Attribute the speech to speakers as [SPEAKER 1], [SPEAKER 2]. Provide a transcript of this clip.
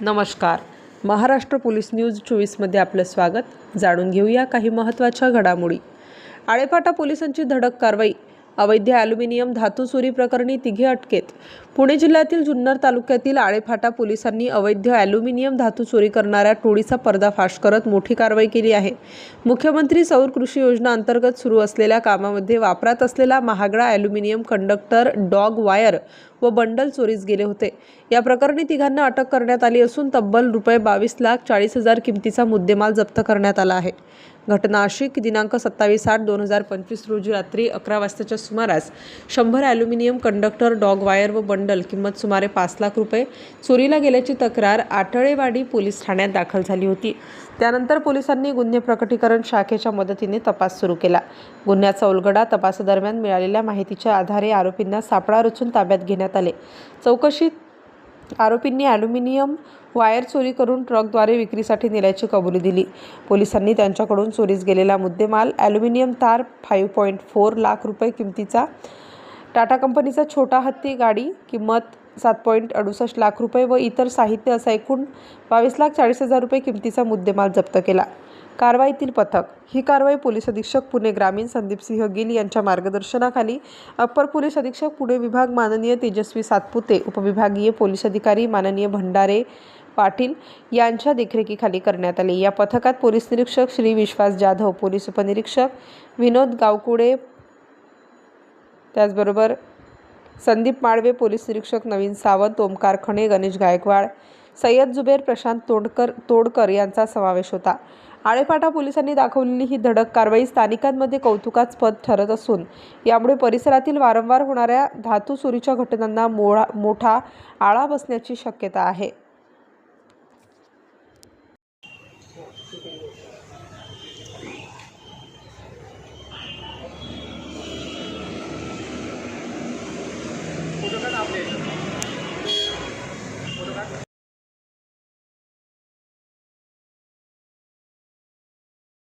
[SPEAKER 1] नमस्कार. Maharashtra police news चोवीसमध्ये आपलं स्वागत. जाणून घेऊया काही महत्त्वाच्या घडामोडी. आळेफाटा पोलिसांची धडक कारवाई अवैध ॲल्युमिनियम धातू चोरी प्रकरणी तिघे अटकेत. पुणे जिल्ह्यातील जुन्नर तालुक्यातील आळेफाटा पोलिसांनी अवैध ॲल्युमिनियम धातू चोरी करणाऱ्या टोळीचा पर्दाफाश करत मोठी कारवाई केली आहे. मुख्यमंत्री सौर कृषी योजना अंतर्गत सुरू असलेल्या कामामध्ये वापरात असलेला महागडा ॲल्युमिनियम कंडक्टर डॉग वायर व बंडल चोरीस गेले होते. या प्रकरणी तिघांना अटक करण्यात आली असून तब्बल रुपये बावीस लाख चाळीस हजार किमतीचा मुद्देमाल जप्त करण्यात आला आहे. घटनाशिक दिनांक सत्तावीस आठ दोन हजार पंचवीस रोजी रात्री अकरा वाजताच्या सुमारास शंभर ॲल्युमिनियम कंडक्टर डॉग वायर व बंडल किंमत सुमारे पाच लाख रुपये चोरीला गेल्याची तक्रार आटळेवाडी पोलीस ठाण्यात दाखल झाली होती. त्यानंतर पोलिसांनी गुन्हे प्रकटीकरण शाखेच्या मदतीने तपास सुरू केला. गुन्ह्याचा उलगडा तपासादरम्यान मिळालेल्या माहितीच्या आधारे आरोपींना सापळा रचून ताब्यात घेण्यात आले. चौकशीत आरोपींनी ॲल्युमिनियम वायर चोरी करून ट्रकद्वारे विक्रीसाठी नेल्याची कबुली दिली. पोलिसांनी त्यांच्याकडून चोरीस गेलेला मुद्देमाल ॲल्युमिनियम तार फाईव्ह पॉईंट फोर लाख रुपये किमतीचा टाटा कंपनीचा छोटा हत्ती गाडी किंमत सात पॉईंट अडुसष्ट लाख रुपये व इतर साहित्य असा एकूण बावीस लाख चाळीस हजार रुपये किमतीचा मुद्देमाल जप्त केला. कारवाईतील पथक ही कारवाई पोलीस अधीक्षक पुणे ग्रामीण संदीप सिंह गिल यांच्या मार्गदर्शनाखाली अप्पर पोलीस अधीक्षक पुणे विभाग माननीय तेजस्वी सातपुते उपविभागीय पोलीस अधिकारी माननीय भंडारे पाटील यांच्या देखरेखीखाली करण्यात आली. या पथकात पोलीस निरीक्षक श्री विश्वास जाधव पोलीस उपनिरीक्षक विनोद गावकुडे त्याचबरोबर संदीप माळवे पोलीस निरीक्षक नवीन सावंत ओमकार खणे गणेश गायकवाड सय्यद जुबेर प्रशांत तोडकर तोडकर यांचा समावेश होता. आळेफाटा पोलिसांनी दाखवलेली ही धडक कारवाई स्थानिकांमध्ये कौतुकास्पद ठरत असून यामुळे परिसरातील वारंवार होणाऱ्या धातू चोरीच्या घटनांना मोळा मोठा आळा बसण्याची शक्यता आहे.